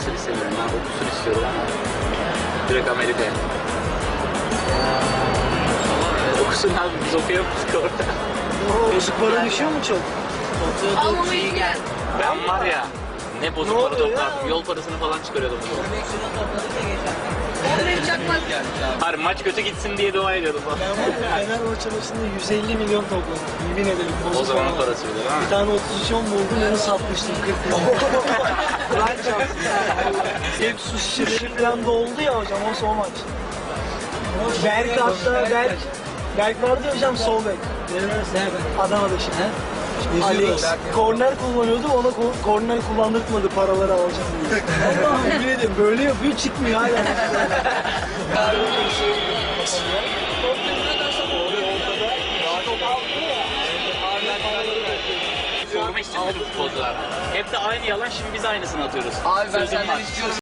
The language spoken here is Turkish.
usulü seviyorum. Ben ok usulü istiyorum ama direkt Amerika'ya. Ama ok usulü abi biz okuyamıyoruz orada. Bozuk para düşüyor mu çok? Almamı iyi gel. Ben var ya ne bozuk para topladım. Yol parasını falan çıkarıyordum. Yemek şuna topladık ya geçen. Hayır maç kötü gitsin diye dua ediyordum. Ben var ya Fenerbahçe maçında 150 milyon topladım. Yemin ederim. O zamanın para. parasıydı değil Bir tane 33 buldum onu satmıştım 40 milyon. Lan çarpsın. Hep su şişeleri falan doldu ya hocam o son maç. Berk hatta Berk. Berk vardı ya hocam sol bek. Adana'da şimdi. Alex korner kullanıyordu ona ko- korner kullandırtmadı paraları alacağım diye. Allah'ım yemin ederim böyle yapıyor çıkmıyor hala. İstemedim futbolcular. Hep de aynı yalan şimdi biz aynısını atıyoruz. Abi ben Sözüm senden var. istiyorum.